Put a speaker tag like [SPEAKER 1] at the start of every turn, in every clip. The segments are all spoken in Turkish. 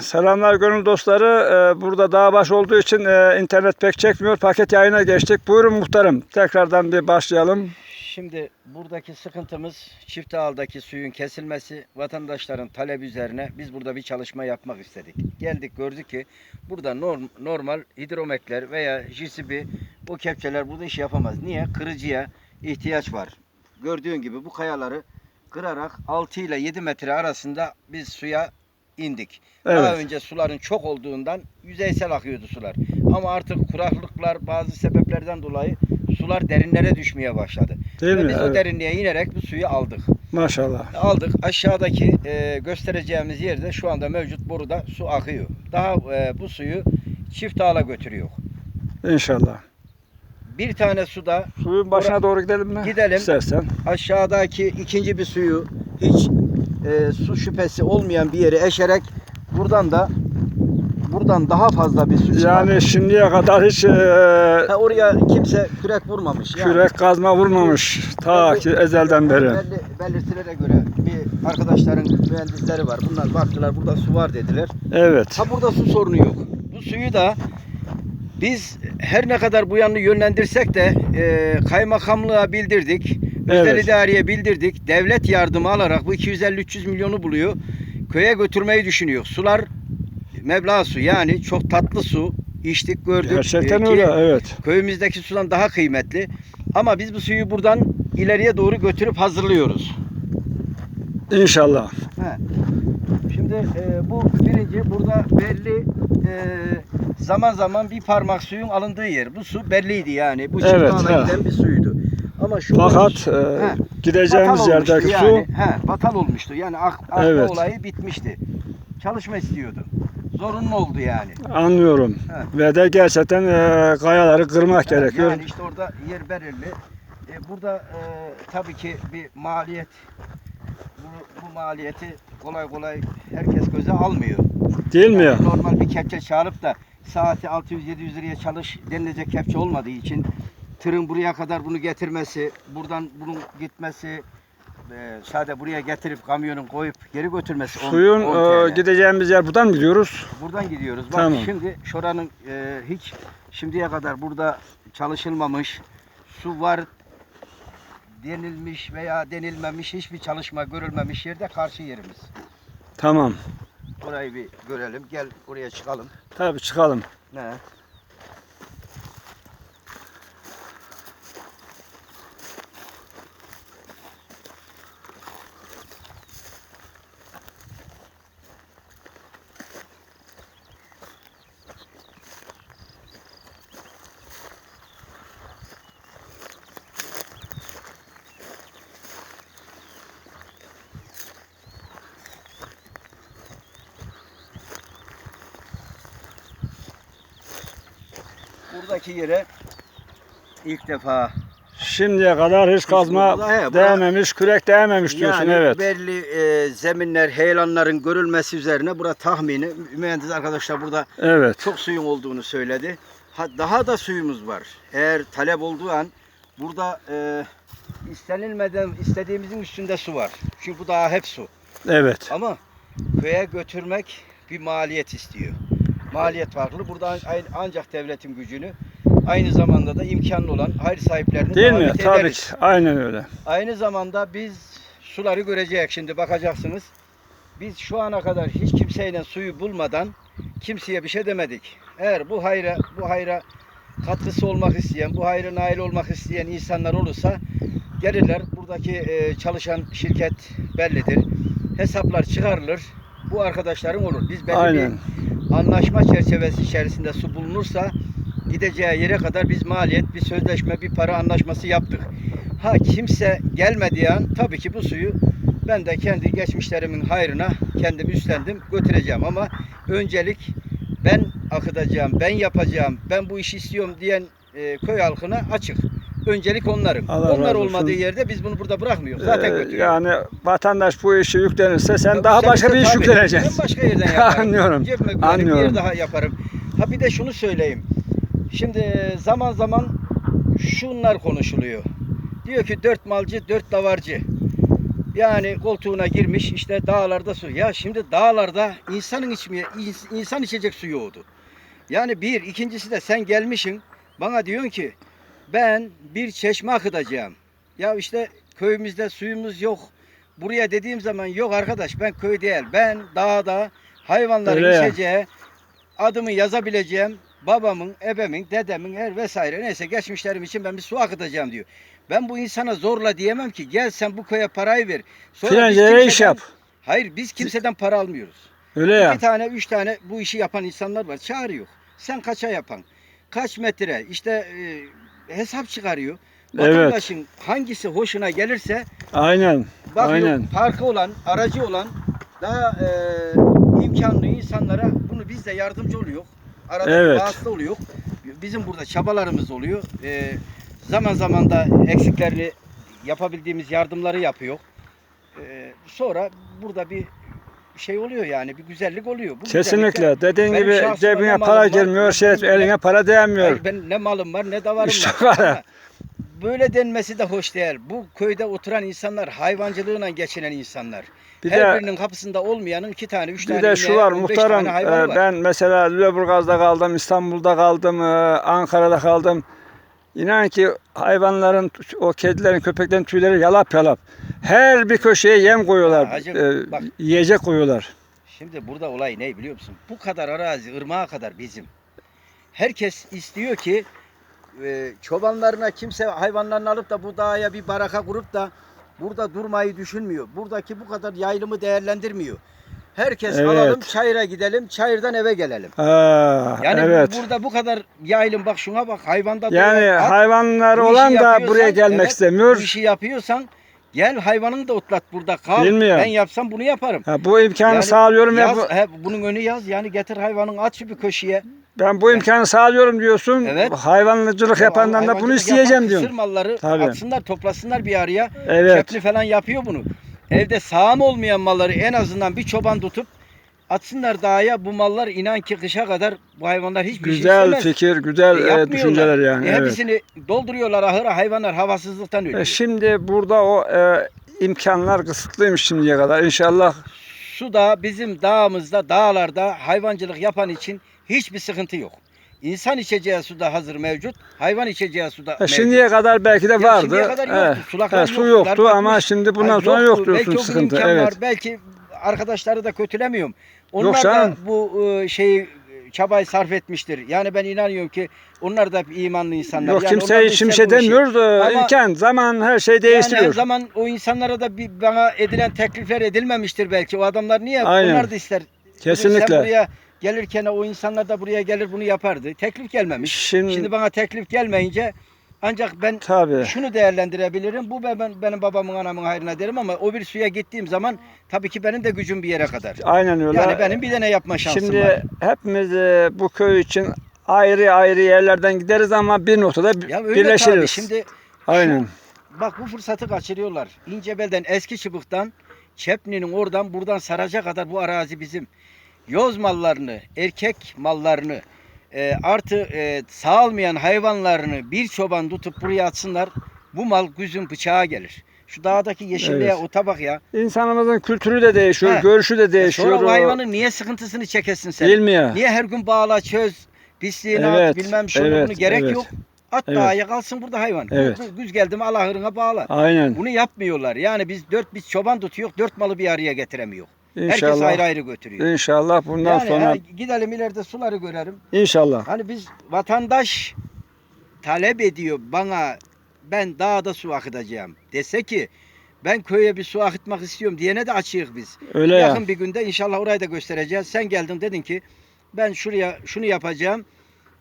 [SPEAKER 1] Selamlar gönül dostları. Ee, Burada dağ baş olduğu için e, internet pek çekmiyor. Paket yayına geçtik. Buyurun muhtarım. Tekrardan bir başlayalım.
[SPEAKER 2] Şimdi buradaki sıkıntımız çift ağaldaki suyun kesilmesi vatandaşların talebi üzerine biz burada bir çalışma yapmak istedik. Geldik gördük ki burada norm- normal hidromekler veya JCB bu kepçeler burada iş yapamaz. Niye? Kırıcıya ihtiyaç var. Gördüğün gibi bu kayaları kırarak 6 ile 7 metre arasında biz suya indik. Daha
[SPEAKER 1] Evet.
[SPEAKER 2] önce suların çok olduğundan yüzeysel akıyordu sular. Ama artık kuraklıklar bazı sebeplerden dolayı sular derinlere düşmeye başladı.
[SPEAKER 1] Değil
[SPEAKER 2] Ve
[SPEAKER 1] mi?
[SPEAKER 2] biz o
[SPEAKER 1] Evet.
[SPEAKER 2] derinliğe inerek bu suyu aldık.
[SPEAKER 1] Maşallah.
[SPEAKER 2] Aldık. Aşağıdaki e, göstereceğimiz yerde şu anda mevcut boruda su akıyor. Daha e, bu suyu çift ağla götürüyor.
[SPEAKER 1] İnşallah.
[SPEAKER 2] Bir tane suda
[SPEAKER 1] Suyun başına doğru gidelim mi?
[SPEAKER 2] Gidelim.
[SPEAKER 1] İstersen.
[SPEAKER 2] aşağıdaki ikinci bir suyu hiç e, su şüphesi olmayan bir yere eşerek buradan da buradan daha fazla bir su çıkar.
[SPEAKER 1] Yani şimdiye kadar hiç e,
[SPEAKER 2] Ha, oraya kimse kürek vurmamış. Yani.
[SPEAKER 1] kürek kazma vurmamış. Ta ki ezelden beri.
[SPEAKER 2] Belli, belirtilere göre bir arkadaşların mühendisleri var. Bunlar baktılar burada su var dediler.
[SPEAKER 1] Evet.
[SPEAKER 2] Ha burada su sorunu yok. Bu suyu da biz her ne kadar bu yanını yönlendirsek de e, kaymakamlığa bildirdik. Özel
[SPEAKER 1] Evet.
[SPEAKER 2] idareye bildirdik. Devlet yardımı alarak bu 250-300 milyonu buluyor. Köye götürmeyi düşünüyor. Sular meblağ su yani çok tatlı su. içtik gördük.
[SPEAKER 1] Gerçekten
[SPEAKER 2] E,
[SPEAKER 1] öyle. Evet.
[SPEAKER 2] Köyümüzdeki sudan daha kıymetli. Ama biz bu suyu buradan ileriye doğru götürüp hazırlıyoruz.
[SPEAKER 1] İnşallah.
[SPEAKER 2] He. Şimdi e, bu birinci burada belli e, zaman zaman bir parmak suyun alındığı yer. Bu su belliydi yani. Bu
[SPEAKER 1] Evet, he.
[SPEAKER 2] giden bir suydu. Ama şu
[SPEAKER 1] Fakat e,
[SPEAKER 2] He.
[SPEAKER 1] gideceğimiz yerdeki su
[SPEAKER 2] yani. He, batal olmuştu. Yani ak, akma
[SPEAKER 1] Evet.
[SPEAKER 2] olayı bitmişti. Çalışma istiyordu. Zorunlu oldu yani.
[SPEAKER 1] anlıyorum.
[SPEAKER 2] He.
[SPEAKER 1] Ve de gerçekten e, kayaları kırmak
[SPEAKER 2] He,
[SPEAKER 1] gerekiyor.
[SPEAKER 2] Yani işte orada yer belirli. E, burada e, tabii ki bir maliyet bu, bu maliyeti kolay kolay herkes göze almıyor.
[SPEAKER 1] Değil mi ya?
[SPEAKER 2] Yani normal bir kepçe çağırıp da saati 600-700 liraya çalış denilecek kepçe olmadığı için tırın buraya kadar bunu getirmesi, buradan bunun gitmesi, e, sade buraya getirip kamyonun koyup geri götürmesi. on-
[SPEAKER 1] Suyun
[SPEAKER 2] 10
[SPEAKER 1] e, gideceğimiz yer buradan mı gidiyoruz?
[SPEAKER 2] Buradan gidiyoruz. Bak
[SPEAKER 1] Tamam.
[SPEAKER 2] şimdi şuranın e, hiç şimdiye kadar burada çalışılmamış, su var denilmiş veya denilmemiş hiçbir çalışma görülmemiş yerde karşı yerimiz.
[SPEAKER 1] Tamam.
[SPEAKER 2] Orayı bir görelim. Gel oraya çıkalım.
[SPEAKER 1] Tabii çıkalım.
[SPEAKER 2] Ne? Buradaki yere ilk defa
[SPEAKER 1] Şimdiye kadar hiç kazma
[SPEAKER 2] bura-
[SPEAKER 1] değmemiş, kürek değmemiş diyorsun
[SPEAKER 2] yani
[SPEAKER 1] evet.
[SPEAKER 2] belli e, zeminler, heyelanların görülmesi üzerine burada tahmini mühendis arkadaşlar burada
[SPEAKER 1] Evet.
[SPEAKER 2] çok suyun olduğunu söyledi. Ha, daha da suyumuz var. Eğer talep olduğu an burada e, istenilmeden istediğimizin üstünde su var. Çünkü bu daha hep su.
[SPEAKER 1] Evet.
[SPEAKER 2] Ama köye götürmek bir maliyet istiyor. Maliyet farklı. Burada an- ancak devletin gücünü aynı zamanda da imkanlı olan hayır sahiplerini
[SPEAKER 1] Değil mi? Tabii ki. Aynen öyle.
[SPEAKER 2] Aynı zamanda biz suları görecek şimdi bakacaksınız. Biz şu ana kadar hiç kimseyle suyu bulmadan kimseye bir şey demedik. Eğer bu hayra bu hayra katkısı olmak isteyen, bu hayra nail olmak isteyen insanlar olursa gelirler. Buradaki e, çalışan şirket bellidir. Hesaplar çıkarılır. Bu arkadaşların olur. Biz belli
[SPEAKER 1] Aynen.
[SPEAKER 2] bir anlaşma çerçevesi içerisinde su bulunursa gideceği yere kadar biz maliyet, bir sözleşme, bir para anlaşması yaptık. Ha kimse gelmediği an tabii ki bu suyu ben de kendi geçmişlerimin hayrına kendim üstlendim götüreceğim ama öncelik ben akıtacağım, ben yapacağım, ben bu işi istiyorum diyen e, köy halkına açık. Öncelik onların.
[SPEAKER 1] Allah
[SPEAKER 2] Onlar
[SPEAKER 1] razı olsun.
[SPEAKER 2] olmadığı yerde biz bunu burada bırakmıyoruz. Zaten
[SPEAKER 1] Ee,
[SPEAKER 2] götürüyoruz.
[SPEAKER 1] yani vatandaş bu işi yüklenirse sen
[SPEAKER 2] Ya
[SPEAKER 1] daha
[SPEAKER 2] sen
[SPEAKER 1] başka bir iş yükleneceksin.
[SPEAKER 2] Ben başka yerden yaparım.
[SPEAKER 1] Anlıyorum,
[SPEAKER 2] Cebime koyarım, bir
[SPEAKER 1] anlıyorum.
[SPEAKER 2] yer daha yaparım. Ha bir de şunu söyleyeyim. Şimdi zaman zaman şunlar konuşuluyor. Diyor ki dört malcı, dört davarcı. Yani koltuğuna girmiş işte dağlarda su. Ya şimdi dağlarda insanın içmeye ins- insan içecek suyu oldu. Yani bir, ikincisi de sen gelmişsin bana diyorsun ki ben bir çeşme akıtacağım. Ya işte köyümüzde suyumuz yok. Buraya dediğim zaman yok arkadaş ben köy değil. Ben dağda hayvanların
[SPEAKER 1] Öyle ya.
[SPEAKER 2] içeceği adımı yazabileceğim babamın, ebemin, dedemin her vesaire neyse geçmişlerim için ben bir su akıtacağım diyor. Ben bu insana zorla diyemem ki gel sen bu köye parayı ver. Sonra biz
[SPEAKER 1] Filanca yere iş
[SPEAKER 2] kimseden-
[SPEAKER 1] yap.
[SPEAKER 2] Hayır biz kimseden para almıyoruz.
[SPEAKER 1] Öyle ya.
[SPEAKER 2] İki tane, üç tane bu işi yapan insanlar var. Çağırıyor. Sen kaça yapan? Kaç metre? İşte e, hesap çıkarıyor.
[SPEAKER 1] Evet.
[SPEAKER 2] Vatandaşın hangisi hoşuna gelirse
[SPEAKER 1] Aynen.
[SPEAKER 2] bakıyor
[SPEAKER 1] Aynen.
[SPEAKER 2] parkı olan, aracı olan daha e, imkanlı insanlara bunu biz de yardımcı oluyor. Arada
[SPEAKER 1] Evet.
[SPEAKER 2] vasıta oluyor. Bizim burada çabalarımız oluyor. E, zaman zaman da eksiklerini yapabildiğimiz yardımları yapıyor. E, sonra burada bir şey oluyor yani bir güzellik oluyor. Bu
[SPEAKER 1] Kesinlikle. Dediğin
[SPEAKER 2] Benim
[SPEAKER 1] gibi
[SPEAKER 2] şahsıma
[SPEAKER 1] cebine
[SPEAKER 2] ne
[SPEAKER 1] para
[SPEAKER 2] var,
[SPEAKER 1] girmiyor, şey
[SPEAKER 2] ne-
[SPEAKER 1] eline para değmiyor.
[SPEAKER 2] Hayır, ben ne malım var ne davarım
[SPEAKER 1] İşte
[SPEAKER 2] var.
[SPEAKER 1] var.
[SPEAKER 2] Ama Böyle denmesi de hoş değil. Bu köyde oturan insanlar hayvancılığıyla geçinen insanlar.
[SPEAKER 1] Bir
[SPEAKER 2] Her
[SPEAKER 1] de
[SPEAKER 2] birinin kapısında olmayanın iki tane, üç
[SPEAKER 1] bir
[SPEAKER 2] tane,
[SPEAKER 1] de şu
[SPEAKER 2] ineği,
[SPEAKER 1] var
[SPEAKER 2] 15
[SPEAKER 1] muhtarım
[SPEAKER 2] tane hayvanı
[SPEAKER 1] e,
[SPEAKER 2] var.
[SPEAKER 1] ben mesela Lüleburgaz'da kaldım, İstanbul'da kaldım, e, Ankara'da kaldım. İnan ki hayvanların, o kedilerin, köpeklerin tüyleri yalap yalap. Her bir köşeye yem koyuyorlar,
[SPEAKER 2] hacım,
[SPEAKER 1] e,
[SPEAKER 2] bak.
[SPEAKER 1] yiyecek koyuyorlar.
[SPEAKER 2] Şimdi burada olay ne biliyor musun? Bu kadar arazi, ırmağa kadar bizim. Herkes istiyor ki e, çobanlarına kimse hayvanlarını alıp da bu dağa bir baraka kurup da burada durmayı düşünmüyor. Buradaki bu kadar yaylımı değerlendirmiyor. Herkes
[SPEAKER 1] Evet.
[SPEAKER 2] alalım çayıra gidelim, çayırdan eve gelelim.
[SPEAKER 1] Ha,
[SPEAKER 2] Yani
[SPEAKER 1] evet.
[SPEAKER 2] burada bu kadar yaylım bak şuna bak hayvanda
[SPEAKER 1] Yani
[SPEAKER 2] at.
[SPEAKER 1] hayvanlar olan da buraya gelmek
[SPEAKER 2] evet,
[SPEAKER 1] istemiyor.
[SPEAKER 2] Bu işi yapıyorsan gel hayvanını da otlat burada kal.
[SPEAKER 1] Bilmiyorum.
[SPEAKER 2] Ben yapsam bunu yaparım.
[SPEAKER 1] Ha, bu imkanı
[SPEAKER 2] Yani
[SPEAKER 1] sağlıyorum
[SPEAKER 2] yaz,
[SPEAKER 1] bu-
[SPEAKER 2] he, bunun önü yaz yani getir hayvanın at bir köşeye.
[SPEAKER 1] ben bu imkanı sağlıyorum diyorsun.
[SPEAKER 2] Evet.
[SPEAKER 1] Hayvancılık
[SPEAKER 2] Ya
[SPEAKER 1] yapandan da bunu isteyeceğim
[SPEAKER 2] yapan
[SPEAKER 1] diyorsun.
[SPEAKER 2] Kısır malları
[SPEAKER 1] Tabii.
[SPEAKER 2] atsınlar toplasınlar bir araya.
[SPEAKER 1] Evet.
[SPEAKER 2] Çöplü falan yapıyor bunu. Evde sağım olmayan malları en azından bir çoban tutup atsınlar dağa bu mallar inan ki kışa kadar bu hayvanlar hiçbir şey
[SPEAKER 1] Güzel fikir,
[SPEAKER 2] E,
[SPEAKER 1] güzel e,
[SPEAKER 2] yapmıyorlar.
[SPEAKER 1] düşünceler yani.
[SPEAKER 2] E,
[SPEAKER 1] evet.
[SPEAKER 2] Hepsini dolduruyorlar ahıra hayvanlar havasızlıktan ölüyor.
[SPEAKER 1] E, şimdi burada o e, imkanlar kısıtlıymış şimdiye kadar. İnşallah
[SPEAKER 2] Su da bizim dağımızda, dağlarda hayvancılık yapan için hiçbir sıkıntı yok. İnsan içeceği su da hazır mevcut, hayvan içeceği su da
[SPEAKER 1] e,
[SPEAKER 2] mevcut.
[SPEAKER 1] şimdiye kadar belki de
[SPEAKER 2] Ya
[SPEAKER 1] vardı.
[SPEAKER 2] şimdiye kadar
[SPEAKER 1] Evet.
[SPEAKER 2] yoktu. Sulaklar
[SPEAKER 1] Evet, su
[SPEAKER 2] yoktu,
[SPEAKER 1] ama
[SPEAKER 2] batmış.
[SPEAKER 1] şimdi bundan
[SPEAKER 2] Ay,
[SPEAKER 1] sonra
[SPEAKER 2] yoktu.
[SPEAKER 1] yok diyorsun
[SPEAKER 2] belki o
[SPEAKER 1] sıkıntı. Evet.
[SPEAKER 2] var, belki arkadaşları da kötülemiyorum. Onlar
[SPEAKER 1] canım.
[SPEAKER 2] da bu e, şeyi çabayı sarf etmiştir. Yani ben inanıyorum ki onlar da imanlı insanlar.
[SPEAKER 1] Yok
[SPEAKER 2] yani
[SPEAKER 1] kimseye hiçbir şey demiyoruz.
[SPEAKER 2] Ama-
[SPEAKER 1] imkan, zaman her şey
[SPEAKER 2] Yani
[SPEAKER 1] değiştiriyor.
[SPEAKER 2] her zaman o insanlara da bir bana edilen teklifler edilmemiştir belki. O adamlar niye?
[SPEAKER 1] Aynen.
[SPEAKER 2] Onlar da ister. Sen
[SPEAKER 1] Kesinlikle.
[SPEAKER 2] buraya gelirken o insanlar da buraya gelir bunu yapardı. Teklif gelmemiş.
[SPEAKER 1] Şimdi,
[SPEAKER 2] Şimdi bana teklif gelmeyince ancak ben
[SPEAKER 1] tabii.
[SPEAKER 2] şunu değerlendirebilirim. Bu ben, ben- benim babamın anamın hayrına derim ama o bir suya gittiğim zaman tabii ki benim de gücüm bir yere kadar.
[SPEAKER 1] Aynen öyle.
[SPEAKER 2] Yani benim bir tane yapma şansım
[SPEAKER 1] Şimdi
[SPEAKER 2] var.
[SPEAKER 1] hepimiz e, bu köy için ayrı ayrı yerlerden gideriz ama bir noktada
[SPEAKER 2] Ya öyle
[SPEAKER 1] birleşiriz.
[SPEAKER 2] tabii. Şimdi
[SPEAKER 1] Aynen.
[SPEAKER 2] bak bu fırsatı kaçırıyorlar. İncebel'den eski çıbıktan Çepni'nin oradan buradan Saraca kadar bu arazi bizim. Yoz mallarını, erkek mallarını e, artı e, sağalmayan hayvanlarını bir çoban tutup buraya atsınlar. Bu mal güzün bıçağa gelir. Şu dağdaki yeşilliğe
[SPEAKER 1] Evet.
[SPEAKER 2] ota bak ya.
[SPEAKER 1] İnsanımızın kültürü de değişiyor,
[SPEAKER 2] He.
[SPEAKER 1] görüşü de değişiyor.
[SPEAKER 2] Sonra o hayvanın niye sıkıntısını çekesin sen?
[SPEAKER 1] Ya?
[SPEAKER 2] Niye her gün bağla çöz, pisliğini at,
[SPEAKER 1] Evet,
[SPEAKER 2] bilmem şunu
[SPEAKER 1] evet,
[SPEAKER 2] bunu gerek
[SPEAKER 1] evet.
[SPEAKER 2] yok. At
[SPEAKER 1] Evet.
[SPEAKER 2] dağa kalsın burada hayvan.
[SPEAKER 1] Evet.
[SPEAKER 2] Güz geldi mi al ahırına bağla.
[SPEAKER 1] Aynen.
[SPEAKER 2] Bunu yapmıyorlar. Yani biz dört biz çoban tutuyor, dört malı bir araya getiremiyor. Herkes
[SPEAKER 1] İnşallah.
[SPEAKER 2] ayrı ayrı götürüyor.
[SPEAKER 1] İnşallah bundan
[SPEAKER 2] yani
[SPEAKER 1] sonra
[SPEAKER 2] ha, gidelim ileride suları görelim.
[SPEAKER 1] inşallah.
[SPEAKER 2] Hani biz vatandaş talep ediyor bana ben dağda su akıtacağım dese ki ben köye bir su akıtmak istiyorum diyene de açığız biz.
[SPEAKER 1] Öyle ya.
[SPEAKER 2] Yakın bir günde inşallah orayı da göstereceğiz. Sen geldin dedin ki ben şuraya şunu yapacağım.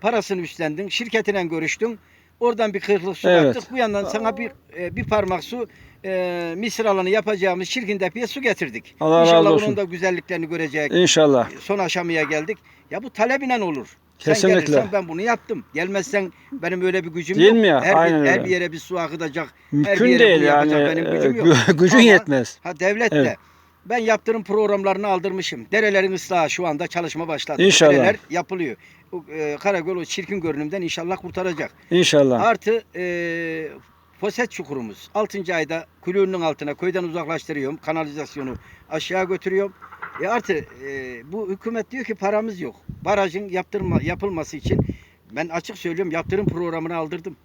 [SPEAKER 2] Parasını üstlendin. Şirketine görüştün. Oradan bir kırklık su
[SPEAKER 1] Evet.
[SPEAKER 2] kattık. Bu yandan sana bir e, bir parmak su e, misir alanı yapacağımız şirkin depiye su getirdik.
[SPEAKER 1] Allah razı
[SPEAKER 2] İnşallah
[SPEAKER 1] olsun.
[SPEAKER 2] bunun da güzelliklerini görecek.
[SPEAKER 1] İnşallah.
[SPEAKER 2] Son aşamaya geldik. Ya bu talebinen olur.
[SPEAKER 1] Kesinlikle.
[SPEAKER 2] Sen gelirsen ben bunu yaptım. Gelmezsen benim öyle bir gücüm
[SPEAKER 1] Değil
[SPEAKER 2] yok.
[SPEAKER 1] mi ya?
[SPEAKER 2] Her,
[SPEAKER 1] Aynen
[SPEAKER 2] bir, her
[SPEAKER 1] öyle.
[SPEAKER 2] bir yere bir su akıtacak. bir
[SPEAKER 1] Mümkün
[SPEAKER 2] yere
[SPEAKER 1] değil
[SPEAKER 2] bunu
[SPEAKER 1] yani.
[SPEAKER 2] benim
[SPEAKER 1] e,
[SPEAKER 2] gücüm yok.
[SPEAKER 1] gü- gücün
[SPEAKER 2] Ama-
[SPEAKER 1] yetmez.
[SPEAKER 2] Ha devlet de
[SPEAKER 1] Evet.
[SPEAKER 2] Ben yaptırım programlarını aldırmışım. Derelerin ıslahı şu anda çalışma başladı.
[SPEAKER 1] İnşallah.
[SPEAKER 2] Dereler yapılıyor. E, Karagöl o çirkin görünümden inşallah kurtaracak.
[SPEAKER 1] İnşallah.
[SPEAKER 2] Artı e, Foset çukurumuz 6. ayda kulünün altına köyden uzaklaştırıyorum. Kanalizasyonu aşağı götürüyorum. E artı e, bu hükümet diyor ki paramız yok. Barajın yaptırma, yapılması için ben açık söylüyorum yaptırım programını aldırdım.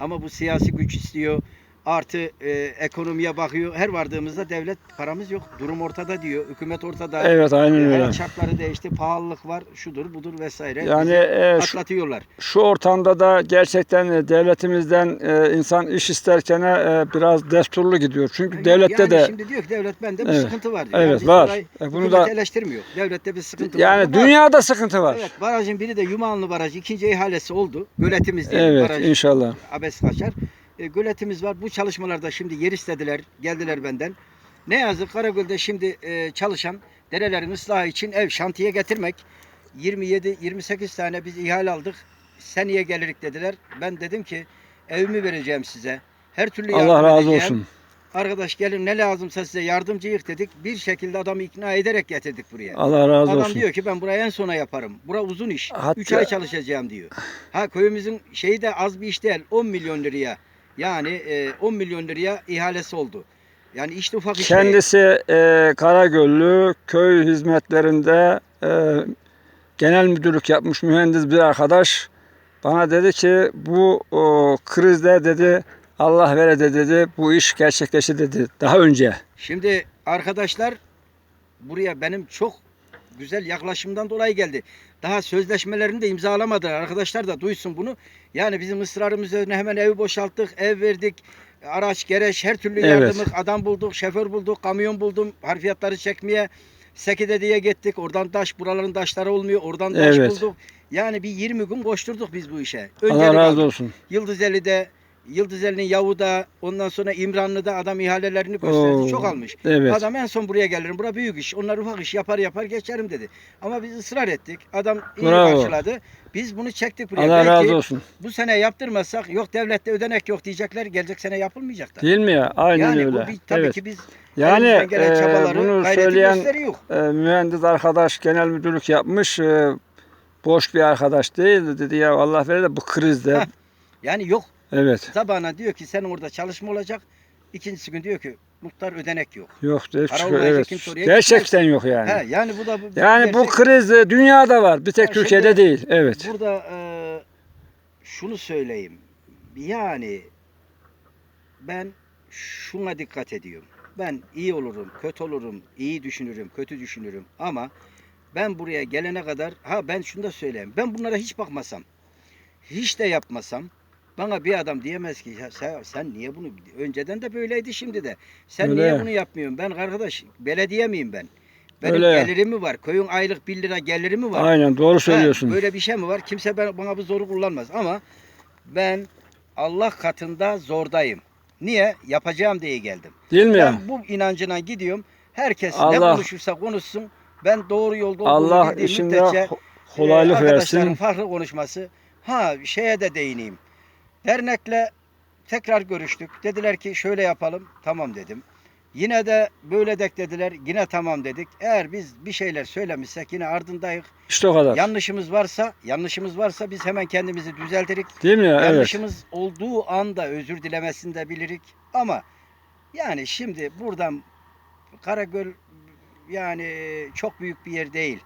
[SPEAKER 2] Ama bu siyasi güç istiyor. Artı e, ekonomiye bakıyor. Her vardığımızda devlet paramız yok. Durum ortada diyor. Hükümet ortada.
[SPEAKER 1] Evet aynen
[SPEAKER 2] E,
[SPEAKER 1] öyle.
[SPEAKER 2] hayat şartları değişti. Pahalılık var. Şudur budur vesaire.
[SPEAKER 1] Yani
[SPEAKER 2] Bizi
[SPEAKER 1] e, şu,
[SPEAKER 2] atlatıyorlar.
[SPEAKER 1] şu ortamda da gerçekten e, devletimizden e, insan iş isterken e, biraz desturlu gidiyor. Çünkü devlette
[SPEAKER 2] yani
[SPEAKER 1] de
[SPEAKER 2] şimdi diyor ki devlet bende bir
[SPEAKER 1] Evet.
[SPEAKER 2] sıkıntı var diyor.
[SPEAKER 1] Evet,
[SPEAKER 2] biz
[SPEAKER 1] var.
[SPEAKER 2] burayı-
[SPEAKER 1] E, bunu da-
[SPEAKER 2] eleştirmiyor. Devlette bir sıkıntı var.
[SPEAKER 1] yani dünyada sıkıntı var.
[SPEAKER 2] Evet barajın biri de Yumanlı Barajı ikinci ihalesi oldu. Göletimiz değil.
[SPEAKER 1] Evet,
[SPEAKER 2] baraj
[SPEAKER 1] inşallah.
[SPEAKER 2] abes kaçar. E, göletimiz var. Bu çalışmalarda şimdi yer istediler. Geldiler benden. Ne yazık Karagöl'de şimdi e, çalışan derelerin ıslahı için ev şantiye getirmek. 27-28 tane biz ihale aldık. Seneye gelirik dediler. Ben dedim ki evimi vereceğim size. Her türlü yardım
[SPEAKER 1] Allah razı
[SPEAKER 2] edeceğim.
[SPEAKER 1] olsun.
[SPEAKER 2] Arkadaş gelin ne lazımsa size yardımcıyık dedik. Bir şekilde adamı ikna ederek getirdik buraya.
[SPEAKER 1] Allah razı
[SPEAKER 2] Adam
[SPEAKER 1] olsun.
[SPEAKER 2] diyor ki ben burayı en sona yaparım. Bura uzun iş.
[SPEAKER 1] Hatta-
[SPEAKER 2] 3 ay çalışacağım diyor. Ha köyümüzün şeyi de az bir iş değil. 10 milyon liraya. Yani e, 10 milyon liraya ihalesi oldu. Yani işte ufak iş değil.
[SPEAKER 1] Kendisi e, Karagöllü köy hizmetlerinde e, genel müdürlük yapmış mühendis bir arkadaş bana dedi ki bu o, krizde dedi Allah vere de dedi bu iş gerçekleşti dedi daha önce.
[SPEAKER 2] Şimdi arkadaşlar buraya benim çok güzel yaklaşımdan dolayı geldi. Daha sözleşmelerini de imzalamadılar. Arkadaşlar da duysun bunu. Yani bizim ısrarımız üzerine hemen evi boşalttık, ev verdik. Araç, gereç, her türlü
[SPEAKER 1] Evet.
[SPEAKER 2] yardımı, adam bulduk, şoför bulduk, kamyon buldum, harfiyatları çekmeye. Sekide diye gittik. Oradan taş, buraların taşları olmuyor. Oradan taş
[SPEAKER 1] Evet.
[SPEAKER 2] bulduk. Yani bir 20 gün koşturduk biz bu işe.
[SPEAKER 1] Allah
[SPEAKER 2] Öncelik
[SPEAKER 1] razı
[SPEAKER 2] aldık.
[SPEAKER 1] olsun.
[SPEAKER 2] Yıldızeli'de, Yıldızeli'nin Yavu'da, ondan sonra İmranlı'da adam ihalelerini gösterdi.
[SPEAKER 1] Oo,
[SPEAKER 2] Çok almış.
[SPEAKER 1] Evet.
[SPEAKER 2] Adam en son buraya gelirim. Bura büyük iş. Onlar ufak iş yapar yapar geçerim dedi. Ama biz ısrar ettik. Adam iyi
[SPEAKER 1] Bravo.
[SPEAKER 2] karşıladı. Biz bunu çektik buraya.
[SPEAKER 1] Allah
[SPEAKER 2] Belki
[SPEAKER 1] razı olsun.
[SPEAKER 2] bu sene yaptırmazsak yok devlette ödenek yok diyecekler. Gelecek sene yapılmayacak da.
[SPEAKER 1] Değil mi ya? Aynen
[SPEAKER 2] yani
[SPEAKER 1] öyle.
[SPEAKER 2] bu bir, tabii
[SPEAKER 1] evet.
[SPEAKER 2] ki biz
[SPEAKER 1] Yani e,
[SPEAKER 2] çabaları,
[SPEAKER 1] bunu söyleyen e, mühendis arkadaş genel müdürlük yapmış. e, boş bir arkadaş değil dedi ya Allah verir de bu krizde.
[SPEAKER 2] Heh. Yani yok.
[SPEAKER 1] Evet.
[SPEAKER 2] Sabahına diyor ki sen orada çalışma olacak. İkincisi gün diyor ki muhtar ödenek yok.
[SPEAKER 1] Yok çıkıyor,
[SPEAKER 2] olmayınca
[SPEAKER 1] Evet. Gerçekten yok yani.
[SPEAKER 2] He, yani bu da bu,
[SPEAKER 1] Yani bu
[SPEAKER 2] gerçek-
[SPEAKER 1] kriz e, dünyada var. Bir tek
[SPEAKER 2] Ha,
[SPEAKER 1] Türkiye'de
[SPEAKER 2] şimdi
[SPEAKER 1] değil. Evet.
[SPEAKER 2] Burada e, şunu söyleyeyim. Yani ben şuna dikkat ediyorum. Ben iyi olurum, kötü olurum, iyi düşünürüm, kötü düşünürüm ama ben buraya gelene kadar ha ben şunu da söyleyeyim. Ben bunlara hiç bakmasam, hiç de yapmasam bana bir adam diyemez ki ya sen, sen niye bunu önceden de böyleydi şimdi de. Sen
[SPEAKER 1] Öyle.
[SPEAKER 2] niye bunu yapmıyorsun? Ben arkadaş belediye miyim ben? Benim
[SPEAKER 1] Öyle.
[SPEAKER 2] gelirim mi var? Köyün aylık 1 lira geliri mi var?
[SPEAKER 1] Aynen doğru
[SPEAKER 2] Ha,
[SPEAKER 1] söylüyorsun.
[SPEAKER 2] böyle bir şey mi var? Kimse ben, bana bu zoru kullanmaz ama ben Allah katında zordayım. Niye? Yapacağım diye geldim.
[SPEAKER 1] Değil mi ya?
[SPEAKER 2] Ben bu inancına gidiyorum. Herkes ne
[SPEAKER 1] Allah-
[SPEAKER 2] konuşursa konuşsun. Ben doğru yolda
[SPEAKER 1] Allah işinde
[SPEAKER 2] müddetçe,
[SPEAKER 1] ko- kolaylık
[SPEAKER 2] e, arkadaşların
[SPEAKER 1] versin.
[SPEAKER 2] farklı konuşması. Ha şeye de değineyim. Dernekle tekrar görüştük. Dediler ki şöyle yapalım. Tamam dedim. Yine de böyle dek dediler. Yine tamam dedik. Eğer biz bir şeyler söylemişsek yine ardındayız.
[SPEAKER 1] İşte o kadar.
[SPEAKER 2] Yanlışımız varsa, yanlışımız varsa biz hemen kendimizi düzeltirik.
[SPEAKER 1] Değil mi ya? Evet.
[SPEAKER 2] Yanlışımız olduğu anda özür dilemesini de bilirik. Ama yani şimdi buradan Karagöl yani çok büyük bir yer değil.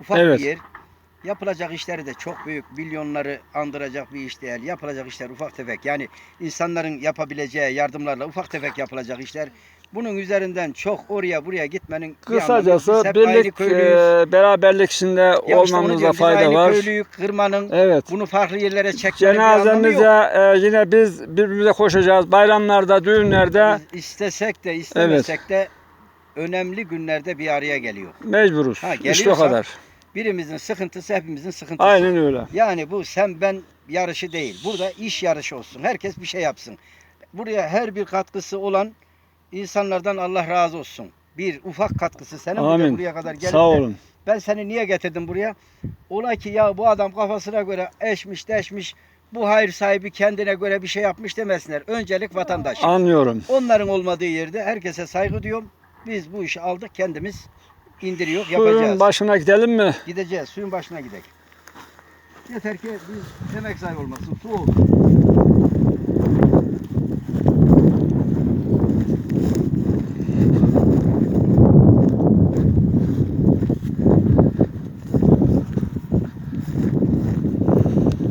[SPEAKER 2] Ufak
[SPEAKER 1] Evet.
[SPEAKER 2] bir yer. Yapılacak işleri de çok büyük, milyonları andıracak bir iş değil. Yapılacak işler ufak tefek. Yani insanların yapabileceği yardımlarla ufak tefek yapılacak işler. Bunun üzerinden çok oraya buraya gitmenin.
[SPEAKER 1] Kısacası birlik, e, beraberlik içinde
[SPEAKER 2] Ya işte diyorum, biz
[SPEAKER 1] fayda var.
[SPEAKER 2] kırmanın
[SPEAKER 1] Evet.
[SPEAKER 2] bunu farklı yerlere çekmenin
[SPEAKER 1] Cenazemize e, yine biz birbirimize koşacağız. Bayramlarda, düğünlerde
[SPEAKER 2] Biz istesek de istemesek de önemli günlerde bir araya geliyor.
[SPEAKER 1] mecburuz.
[SPEAKER 2] Ha,
[SPEAKER 1] işte o kadar.
[SPEAKER 2] Birimizin sıkıntısı hepimizin sıkıntısı.
[SPEAKER 1] Aynen öyle.
[SPEAKER 2] Yani bu sen ben yarışı değil. Burada iş yarışı olsun. Herkes bir şey yapsın. Buraya her bir katkısı olan insanlardan Allah razı olsun. Bir ufak katkısı senin
[SPEAKER 1] Amin.
[SPEAKER 2] buraya kadar gelip
[SPEAKER 1] Sağ
[SPEAKER 2] de
[SPEAKER 1] olun.
[SPEAKER 2] ben seni niye getirdim buraya? Ola ki ya bu adam kafasına göre eşmiş deşmiş bu hayır sahibi kendine göre bir şey yapmış demesinler. Öncelik vatandaş.
[SPEAKER 1] Anlıyorum.
[SPEAKER 2] Onların olmadığı yerde herkese saygı duyuyorum. Biz bu işi aldık kendimiz
[SPEAKER 1] Suyun
[SPEAKER 2] yapacağız.
[SPEAKER 1] başına gidelim mi?
[SPEAKER 2] Gideceğiz suyun başına gidelim. Yeter ki biz emek sahibi olmasın. Su olsun.